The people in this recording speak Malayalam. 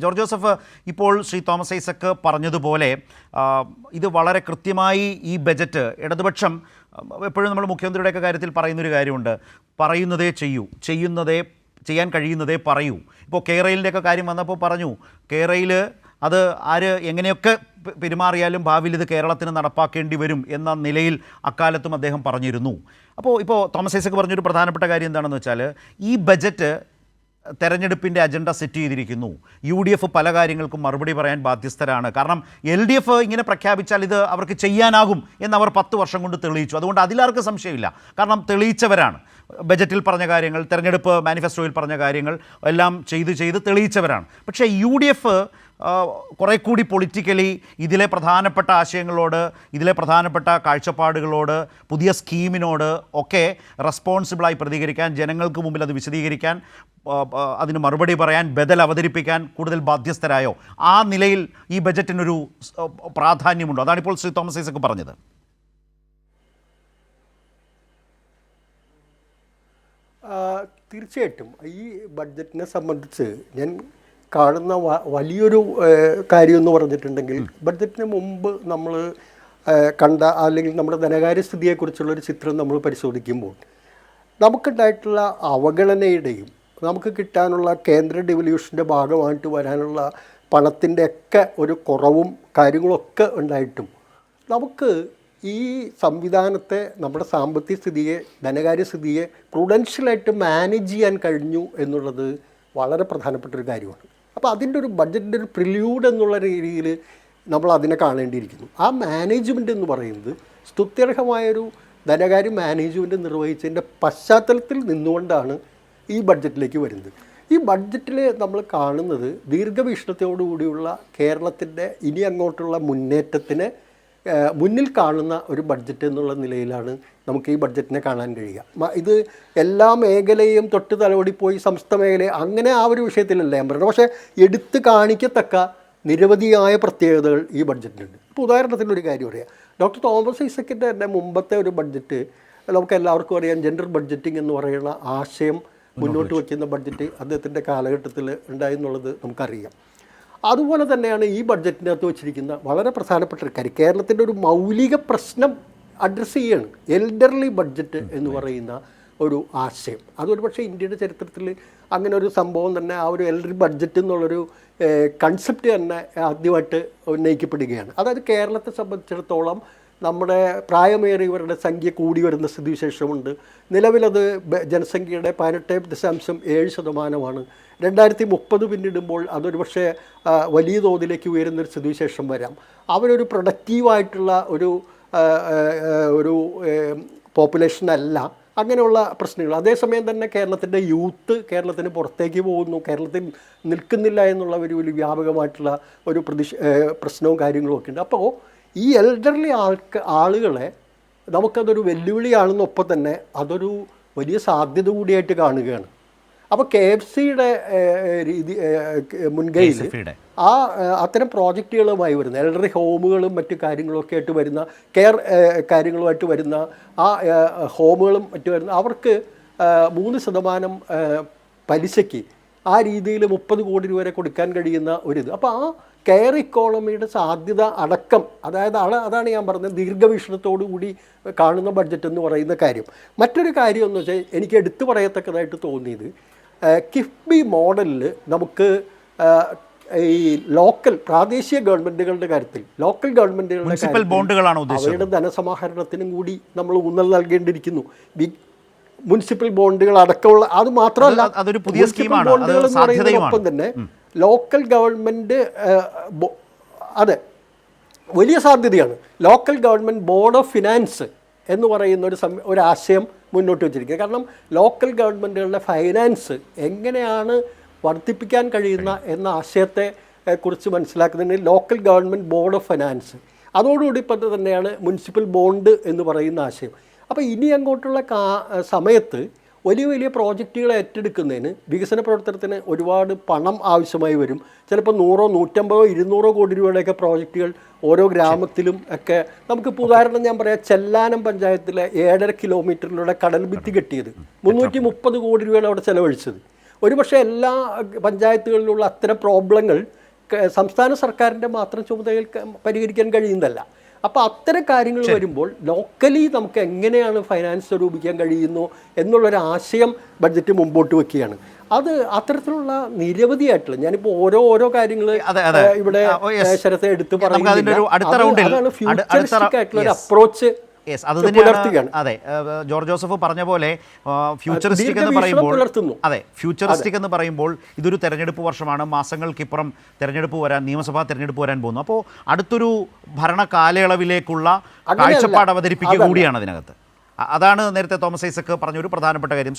ജോർജ് ജോസഫ് ഇപ്പോൾ ശ്രീ തോമസ് ഐസക്ക് പറഞ്ഞതുപോലെ ഇത് വളരെ കൃത്യമായി ഈ ബജറ്റ് ഇടതുപക്ഷം എപ്പോഴും നമ്മൾ മുഖ്യമന്ത്രിയുടെയൊക്കെ കാര്യത്തിൽ പറയുന്നൊരു കാര്യമുണ്ട്. പറയുന്നതേ ചെയ്യൂ ചെയ്യുന്നതേ ചെയ്യാൻ കഴിയുന്നതേ പറയൂ. ഇപ്പോൾ കേരളിന്റെയൊക്കെ കാര്യം വന്നപ്പോൾ പറഞ്ഞു കേരയിൽ അത് ആര് എങ്ങനെയൊക്കെ പെരുമാറിയാലും ഭാവിയിൽ ഇത് കേരളത്തിന് നടപ്പാക്കേണ്ടി വരും എന്ന നിലയിൽ അക്കാലത്തും അദ്ദേഹം പറഞ്ഞിരുന്നു. അപ്പോൾ ഇപ്പോൾ തോമസ് ഐസക്ക് പറഞ്ഞൊരു പ്രധാനപ്പെട്ട കാര്യം എന്താണെന്ന് വെച്ചാൽ ഈ ബജറ്റ് തെരഞ്ഞെടുപ്പിന്റെ അജണ്ട സെറ്റ് ചെയ്തിരിക്കുന്നു. യു ഡി എഫ് പല കാര്യങ്ങൾക്കും മറുപടി പറയാൻ ബാധ്യസ്ഥരാണ്. കാരണം എൽ ഡി എഫ് ഇങ്ങനെ പ്രഖ്യാപിച്ചാൽ ഇത് അവർക്ക് ചെയ്യാനാകും എന്നവർ പത്ത് വർഷം കൊണ്ട് തെളിയിച്ചു. അതുകൊണ്ട് അതിലാർക്ക് സംശയമില്ല. കാരണം തെളിയിച്ചവരാണ്. ബജറ്റിൽ പറഞ്ഞ കാര്യങ്ങൾ തെരഞ്ഞെടുപ്പ് മാനിഫെസ്റ്റോയിൽ പറഞ്ഞ കാര്യങ്ങൾ എല്ലാം ചെയ്ത് ചെയ്ത് തെളിയിച്ചവരാണ്. പക്ഷേ യു ഡി എഫ് കുറേ കൂടി പൊളിറ്റിക്കലി ഇതിലെ പ്രധാനപ്പെട്ട ആശയങ്ങളോട് ഇതിലെ പ്രധാനപ്പെട്ട കാഴ്ചപ്പാടുകളോട് പുതിയ സ്കീമിനോട് ഒക്കെ റെസ്പോൺസിബിളായി പ്രതികരിക്കാൻ ജനങ്ങൾക്ക് മുമ്പിൽ അത് വിശദീകരിക്കാൻ അതിന് മറുപടി പറയാൻ ബദൽ അവതരിപ്പിക്കാൻ കൂടുതൽ ബാധ്യസ്ഥരായോ? ആ നിലയിൽ ഈ ബജറ്റിനൊരു പ്രാധാന്യമുണ്ടോ? അതാണിപ്പോൾ ശ്രീ തോമസ് ഐസക് പറഞ്ഞത്. തീർച്ചയായിട്ടും. ഈ ബഡ്ജറ്റിനെ സംബന്ധിച്ച് ഞാൻ കാണുന്ന വ- വലിയൊരു കാര്യം എന്ന് പറഞ്ഞിട്ടുണ്ടെങ്കിൽ ബഡ്ജറ്റിന് മുമ്പ് നമ്മൾ കണ്ട അല്ലെങ്കിൽ നമ്മുടെ ധനകാര്യസ്ഥിതിയെക്കുറിച്ചുള്ള ഒരു ചിത്രം നമ്മൾ പരിശോധിക്കുമ്പോൾ നമുക്കുണ്ടായിട്ടുള്ള അവഗണനയുടെയും നമുക്ക് കിട്ടാനുള്ള കേന്ദ്ര ഡെവല്യൂഷന്റെ ഭാഗമായിട്ട് വരാനുള്ള പണത്തിന്റെ ഒക്കെ ഒരു കുറവും കാര്യങ്ങളൊക്കെ ഉണ്ടായിട്ടും നമുക്ക് ഈ സംവിധാനത്തെ നമ്മുടെ സാമ്പത്തിക സ്ഥിതിയെ ധനകാര്യ സ്ഥിതിയെ പ്രൊഡൻഷ്യലായിട്ട് മാനേജ് ചെയ്യാൻ കഴിഞ്ഞു എന്നുള്ളത് വളരെ പ്രധാനപ്പെട്ട ഒരു കാര്യമാണ്. അപ്പോൾ അതിന്റെ ഒരു ബഡ്ജറ്റിന്റെ ഒരു പ്രില്യൂഡ് എന്നുള്ള രീതിയിൽ നമ്മൾ അതിനെ കാണേണ്ടിയിരിക്കുന്നു. ആ മാനേജ്മെന്റ് എന്ന് പറയുന്നത് സ്തുത്യർഹമായൊരു ധനകാര്യ മാനേജ്മെന്റ് നിർവഹിച്ചതിന്റെ പശ്ചാത്തലത്തിൽ നിന്നുകൊണ്ടാണ് ഈ ബഡ്ജറ്റിലേക്ക് വരുന്നത്. ഈ ബഡ്ജറ്റിൽ നമ്മൾ കാണുന്നത് ദീർഘവീക്ഷണത്തോടുകൂടിയുള്ള കേരളത്തിന്റെ ഇനി അങ്ങോട്ടുള്ള മുന്നേറ്റത്തിന് മുന്നിൽ കാണുന്ന ഒരു ബഡ്ജറ്റ് എന്നുള്ള നിലയിലാണ് നമുക്ക് ഈ ബഡ്ജറ്റിനെ കാണാൻ കഴിയുക. ഇത് എല്ലാ മേഖലയും തൊട്ട് തലോടിപ്പോയി സംസ്ഥ മേഖല അങ്ങനെ ആ ഒരു വിഷയത്തിലല്ല ഞാൻ പറയുന്നത് പക്ഷേ എടുത്തു കാണിക്കത്തക്ക നിരവധിയായ പ്രത്യേകതകൾ ഈ ബഡ്ജറ്റിനുണ്ട് ഇപ്പോൾ ഉദാഹരണത്തിന് ഒരു കാര്യം പറയാം. ഡോക്ടർ തോമസ് ഐസക്കിന്റെ തന്നെ മുമ്പത്തെ ഒരു ബഡ്ജറ്റ് നമുക്ക് എല്ലാവർക്കും അറിയാം. ജെൻഡർ ബഡ്ജറ്റിംഗ് എന്ന് പറയുന്ന ആശയം മുന്നോട്ട് വയ്ക്കുന്ന ബഡ്ജറ്റ് അദ്ദേഹത്തിന്റെ കാലഘട്ടത്തിൽ ഉണ്ടായി എന്നുള്ളത് നമുക്കറിയാം. അതുപോലെ തന്നെയാണ് ഈ ബഡ്ജറ്റിന്റെ അകത്ത് വെച്ചിരിക്കുന്ന വളരെ പ്രധാനപ്പെട്ട ഒരു കാര്യം. കേരളത്തിന്റെ ഒരു മൗലിക പ്രശ്നം അഡ്രസ്സ് ചെയ്യാണ്. എൽഡർലി ബഡ്ജറ്റ് എന്ന് പറയുന്ന ഒരു ആശയം. അതൊരു പക്ഷേ ഇന്ത്യയുടെ ചരിത്രത്തിൽ അങ്ങനെ ഒരു സംഭവം തന്നെ ആ ഒരു എൽഡറി ബഡ്ജറ്റ് എന്നുള്ളൊരു കൺസെപ്റ്റ് തന്നെ ആദ്യമായിട്ട് ഉന്നയിക്കപ്പെടുകയാണ്. അതായത് കേരളത്തെ സംബന്ധിച്ചിടത്തോളം നമ്മുടെ പ്രായമേറിയവരുടെ സംഖ്യ കൂടി വരുന്ന സ്ഥിതിവിശേഷമുണ്ട്. നിലവിലത് ജനസംഖ്യയുടെ പതിനെട്ട് ദശാംശം ഏഴ് ശതമാനമാണ്. രണ്ടായിരത്തി മുപ്പത് പിന്നിടുമ്പോൾ അതൊരു പക്ഷേ വലിയ തോതിലേക്ക് ഉയരുന്നൊരു സ്ഥിതിവിശേഷം വരാം. അവരൊരു പ്രൊഡക്റ്റീവായിട്ടുള്ള ഒരു ഒരു പോപ്പുലേഷൻ അല്ല അങ്ങനെയുള്ള പ്രശ്നങ്ങൾ. അതേസമയം തന്നെ കേരളത്തിന്റെ യൂത്ത് കേരളത്തിന് പുറത്തേക്ക് പോകുന്നു. കേരളത്തിൽ നിൽക്കുന്നില്ല എന്നുള്ള ഒരു വലിയ വ്യാപകമായിട്ടുള്ള ഒരു പ്രതിഷ പ്രശ്നവും കാര്യങ്ങളും ഒക്കെ ഉണ്ട്. അപ്പോൾ ഈ എൽഡർലി ആൾക്ക് ആളുകളെ നമുക്കതൊരു വെല്ലുവിളിയാണെന്നൊപ്പം തന്നെ അതൊരു വലിയ സാധ്യത കൂടിയായിട്ട് കാണുകയാണ്. അപ്പോൾ കെ എഫ് സിയുടെ രീതി മുൻകൈയിൽ ആ അത്തരം പ്രോജക്റ്റുകളുമായി വരുന്ന എൽഡറി ഹോമുകളും മറ്റു കാര്യങ്ങളൊക്കെ ആയിട്ട് വരുന്ന കെയർ കാര്യങ്ങളുമായിട്ട് വരുന്ന ആ ഹോമുകളും മറ്റു വരുന്ന അവർക്ക് മൂന്ന് ശതമാനം പലിശയ്ക്ക് ആ രീതിയിൽ മുപ്പത് കോടി രൂപ വരെ കൊടുക്കാൻ കഴിയുന്ന ഒരിത്. അപ്പോൾ ആ കെയർ ഇക്കോണമിയുടെ സാധ്യത അടക്കം അതായത് അതാണ് ഞാൻ പറഞ്ഞത് ദീർഘവീക്ഷണത്തോടു കൂടി കാണുന്ന ബഡ്ജറ്റ് എന്ന് പറയുന്ന കാര്യം. മറ്റൊരു കാര്യം എന്ന് വെച്ചാൽ എനിക്ക് എടുത്തു പറയത്തക്കതായിട്ട് തോന്നിയത് കിഫ്ബി മോഡലിൽ നമുക്ക് ഈ ലോക്കൽ പ്രാദേശിക ഗവൺമെന്റുകളുടെ കാര്യത്തിൽ ലോക്കൽ ഗവൺമെന്റുകളുടെ അവയുടെ ധനസമാഹരണത്തിനും കൂടി നമ്മൾ ഊന്നൽ നൽകേണ്ടിയിരിക്കുന്നു. മുനിസിപ്പൽ ബോണ്ടുകൾ അടക്കമുള്ള അത് മാത്രമല്ല അത് അതൊരു പുതിയ ബോണ്ടുകൾ എന്ന്. പറയുന്നതിനൊപ്പം തന്നെ ലോക്കൽ ഗവൺമെന്റ് അതെ വലിയ സാധ്യതയാണ്. Local government board of finance എന്ന് പറയുന്ന ഒരു സം ഒരു ആശയം മുന്നോട്ട് വെച്ചിരിക്കുന്നത് കാരണം ലോക്കൽ ഗവൺമെന്റുകളുടെ ഫൈനാൻസ് എങ്ങനെയാണ് വർദ്ധിപ്പിക്കാൻ കഴിയുന്ന എന്ന ആശയത്തെ കുറിച്ച് മനസ്സിലാക്കുന്നതിന് local government board of finance. അതോടുകൂടി ഇപ്പം തന്നെയാണ് മുനിസിപ്പൽ ബോണ്ട് എന്ന് പറയുന്ന ആശയം. അപ്പോൾ ഇനി അങ്ങോട്ടുള്ള കാ സമയത്ത് വലിയ വലിയ പ്രോജക്റ്റുകൾ ഏറ്റെടുക്കുന്നതിന് വികസന പ്രവർത്തനത്തിന് ഒരുപാട് പണം ആവശ്യമായി വരും. ചിലപ്പോൾ നൂറോ നൂറ്റമ്പതോ ഇരുന്നൂറോ കോടി രൂപയുടെയൊക്കെ പ്രോജക്റ്റുകൾ ഓരോ ഗ്രാമത്തിലും ഒക്കെ നമുക്കിപ്പോൾ ഉദാഹരണം ഞാൻ പറയാം ചെല്ലാനം പഞ്ചായത്തിലെ ഏഴര കിലോമീറ്ററിലൂടെ കടൽ ഭിത്തി കെട്ടിയത്. മുന്നൂറ്റി മുപ്പത് കോടി രൂപയാണ് അവിടെ ചെലവഴിച്ചത്. ഒരുപക്ഷെ എല്ലാ പഞ്ചായത്തുകളിലുള്ള അത്തരം പ്രോബ്ലങ്ങൾ സംസ്ഥാന സർക്കാരിന്റെ മാത്രം ചുമതലയിൽ ക- പരിഹരിക്കാൻ കഴിയുന്നതല്ല. അപ്പോൾ അത്തരം കാര്യങ്ങൾ വരുമ്പോൾ ലോക്കലി നമുക്ക് എങ്ങനെയാണ് ഫൈനാൻസ് സ്വരൂപിക്കാൻ കഴിയുന്നു എന്നുള്ളൊരു ആശയം ബഡ്ജറ്റ് മുമ്പോട്ട് വെക്കുകയാണ് അത് അത്തരത്തിലുള്ള നിരവധിയായിട്ടുള്ള ഞാനിപ്പോൾ ഓരോ ഓരോ കാര്യങ്ങൾ. ഇവിടെ. ഏ, ശരത്തെ എടുത്ത് പറയുന്നത് അതാണ് ഫ്യൂച്ചറിസ്റ്റിക് ആയിട്ടുള്ള ഒരു അപ്രോച്ച് യെസ് അത് തന്നെയാണ് അതെ ജോർജ് ജോസഫ് പറഞ്ഞ പോലെ ഫ്യൂച്ചറിസ്റ്റിക് എന്ന് പറയുമ്പോൾ അതെ ഫ്യൂച്ചറിസ്റ്റിക് എന്ന് പറയുമ്പോൾ ഇതൊരു തെരഞ്ഞെടുപ്പ് വർഷമാണ്. മാസങ്ങൾക്കിപ്പുറം തെരഞ്ഞെടുപ്പ് വരാൻ നിയമസഭാ തെരഞ്ഞെടുപ്പ് വരാൻ പോകുന്നു. അപ്പോൾ അടുത്തൊരു ഭരണ കാലയളവിലേക്കുള്ള കാഴ്ചപ്പാട് അവതരിപ്പിക്കുക കൂടിയാണ് അതിനകത്ത്. അതാണ് നേരത്തെ തോമസ് ഐസക്ക് പറഞ്ഞ ഒരു പ്രധാനപ്പെട്ട കാര്യം.